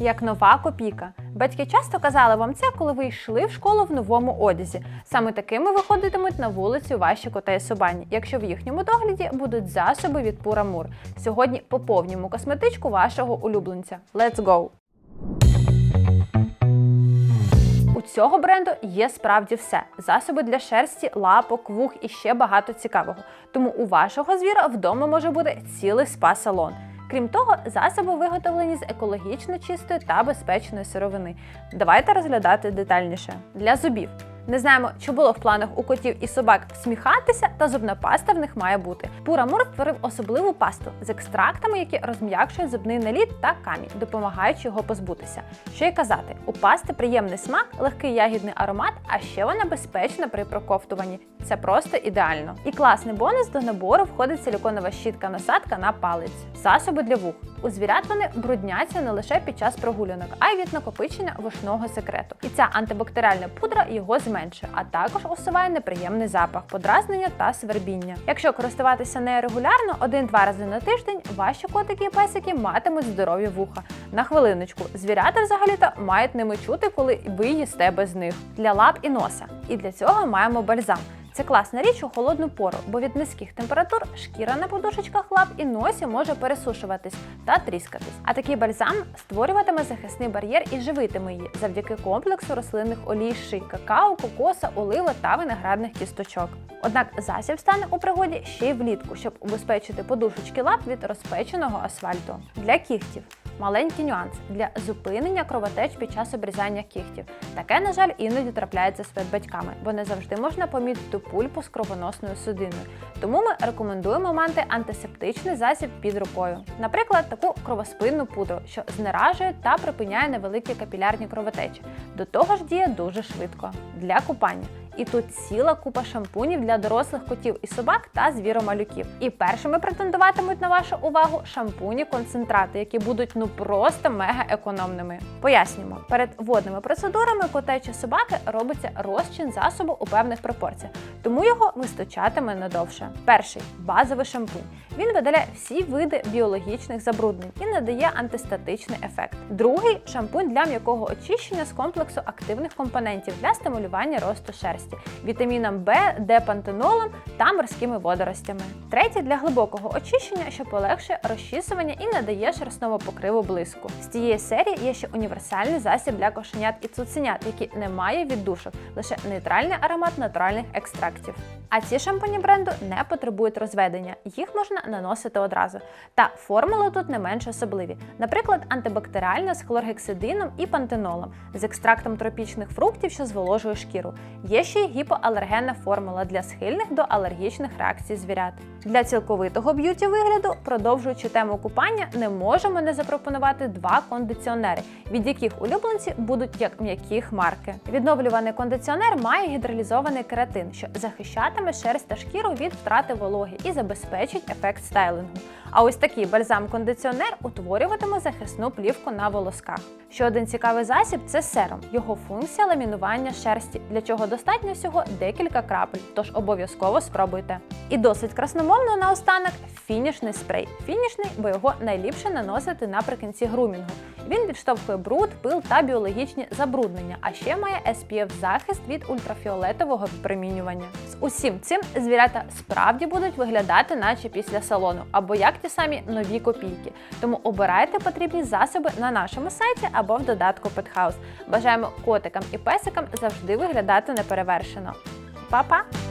як нова копійка. Батьки часто казали вам це, коли ви йшли в школу в новому одязі. Саме такими виходитимуть на вулицю ваші коти і собані, якщо в їхньому догляді будуть засоби від Pura Mur. Сьогодні поповнюємо косметичку вашого улюбленця. Let's go! У цього бренду є справді все: засоби для шерсті, лапок, вух і ще багато цікавого. Тому у вашого звіра вдома може бути цілий спа-салон. Крім того, засоби виготовлені з екологічно чистої та безпечної сировини. Давайте розглядати детальніше. Для зубів. Не знаємо, чи було в планах у котів і собак всміхатися, та зубна паста в них має бути. Пура Мур створив особливу пасту з екстрактами, які розм'якшують зубний наліт та камінь, допомагаючи його позбутися. Що й казати, у пасти приємний смак, легкий ягідний аромат, а ще вона безпечна при проковтуванні. Це просто ідеально. І класний бонус до набору входить силіконова щітка насадка на палець, засоби для вух. У звірят вони брудняться не лише під час прогулянок, а й від накопичення вушного секрету. І ця антибактеріальна пудра його зменшує, а також усуває неприємний запах, подразнення та свербіння. Якщо користуватися нею регулярно, один-два рази на тиждень, ваші котики і песики матимуть здорові вуха. На хвилиночку, звірята взагалі-то мають ними чути, коли ви їсте без них. Для лап і носа. І для цього маємо бальзам. Це класна річ у холодну пору, бо від низьких температур шкіра на подушечках лап і носі може пересушуватись та тріскатись. А такий бальзам створюватиме захисний бар'єр і живитиме її завдяки комплексу рослинних олій ши, какао, кокоса, оливи та виноградних кісточок. Однак засіб стане у пригоді ще й влітку, щоб убезпечити подушечки лап від розпеченого асфальту. Для кігтів. Маленький нюанс для зупинення кровотеч під час обрізання кігтів. Таке, на жаль, іноді трапляється з батьками, бо не завжди можна помітити пульпу з кровоносною судиною. Тому ми рекомендуємо мати антисептичний засіб під рукою. Наприклад, таку кровоспинну пудру, що знеражує та припиняє невеликі капілярні кровотечі. До того ж діє дуже швидко. Для купання. І тут ціла купа шампунів для дорослих котів і собак та звіромалюків. І першими претендуватимуть на вашу увагу шампуні концентрати, які будуть ну просто мега економними. Пояснюємо, перед водними процедурами котечі собаки робиться розчин засобу у певних пропорціях, тому його вистачатиме надовше. Перший базовий шампунь. Він видаляє всі види біологічних забруднень і надає антистатичний ефект. Другий шампунь для м'якого очищення з комплексу активних компонентів для стимулювання росту шерсті, вітаміном Б, Д пантенолом та морськими водоростями. Третє для глибокого очищення, що полегшує розчісування і надає шерстному покриву блиску. З цієї серії є ще універсальний засіб для кошенят і цуценят, який не має віддушок, лише нейтральний аромат натуральних екстрактів. А ці шампуні бренду не потребують розведення, їх можна наносити одразу. Та формули тут не менш особливі. Наприклад, антибактеріальна з хлоргексидином і пантенолом, з екстрактом тропічних фруктів, що зволожує шкіру. Є ще й гіпоалергенна формула для схильних до алергічних реакцій звірят. Для цілковитого б'юті вигляду, продовжуючи тему купання, не можемо не запропонувати два кондиціонери, від яких улюбленці будуть як м'які хмарки. Відновлюваний кондиціонер має гідролізований кератин, що захищатиме шерсть та шкіру від втрати вологи і забезпечить ефект стайлингу. А ось такий бальзам-кондиціонер утворюватиме захисну плівку на волосках. Ще один цікавий засіб це серум. Його функція ламінування шерсті, для чого достатньо всього декілька крапель, тож обов'язково спробуйте. І досить красномовно наостанок фінішний спрей. Фінішний, бо його найліпше наносити наприкінці грумінгу. Він відштовхує бруд, пил та біологічні забруднення, а ще має SPF захист від ультрафіолетового випромінювання. З усім цим звірята справді будуть виглядати, наче після салону, або як ті самі нові копійки. Тому обирайте потрібні засоби на нашому сайті або в додатку Pethouse. Бажаємо котикам і песикам завжди виглядати неперевершено. Па-па!